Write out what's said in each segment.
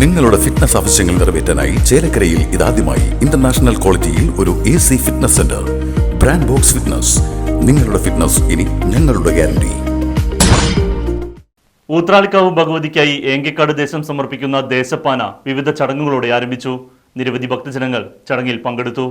നിങ്ങളുടെ ഫിറ്റ്നസ് ആവശ്യങ്ങൾ നിറവേറ്റാനായി ചേലക്കരയിൽ ഇതാദ്യമായി ഇന്റർനാഷണൽ ക്വാളിറ്റിയിൽ ഒരു A C fitness centre brand box fitness നിങ്ങളുടെ ഫിറ്റ്നസ് ഇനി ഞങ്ങളുടെ ഗ്യാരണ്ടി ഊത്രാളിക്കാവ് ഭഗവതിക്കായി ഏങ്കിക്കാട് ദേശം സമർപ്പിക്കുന്ന ദേശപ്പാന വിവിധ ചടങ്ങുകളോടെ ആരംഭിച്ചു. നിരവധി ഭക്തജനങ്ങൾ ചടങ്ങിൽ പങ്കെടുത്തു.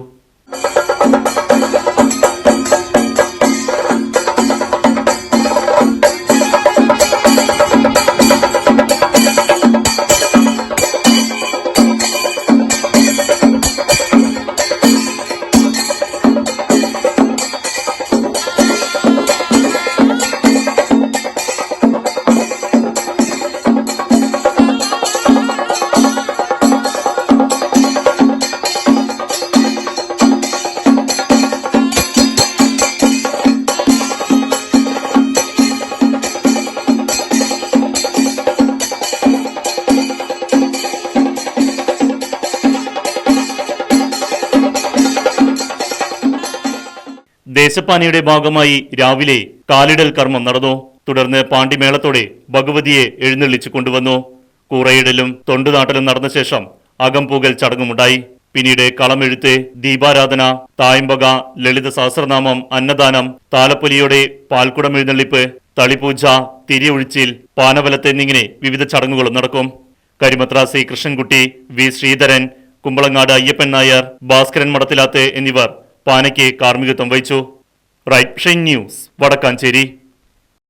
ദേശപ്പാനയുടെ ഭാഗമായി രാവിലെ കാലിടൽ കർമ്മം നടന്നു. തുടർന്ന് പാണ്ടിമേളത്തോടെ ഭഗവതിയെ എഴുന്നള്ളിച്ചു കൊണ്ടുവന്നു. കൂറയിടലും തൊണ്ടുനാട്ടലും നടന്ന ശേഷം അകംപൂകൽ ചടങ്ങുമുണ്ടായി. പിന്നീട് കളമെഴുത്ത് ദീപാരാധന തായമ്പക ലളിത സഹസ്രനാമം അന്നദാനം താലപ്പൊലിയോടെ പാൽക്കുടം എഴുന്നള്ളിപ്പ് തളിപൂജ തിരിയൊഴിച്ചിൽ പാനവലത്ത് എന്നിങ്ങനെ വിവിധ ചടങ്ങുകളും നടക്കും. കരിമത്ര സി കൃഷ്ണൻകുട്ടി വി ശ്രീധരൻ കുമ്പളങ്ങാട് അയ്യപ്പൻ നായർ ഭാസ്കരൻ മടത്തിലാത്ത് എന്നിവർ പാനയ്ക്ക് കാർമ്മികത്വം വഹിച്ചു. Right news Vadakkanchery.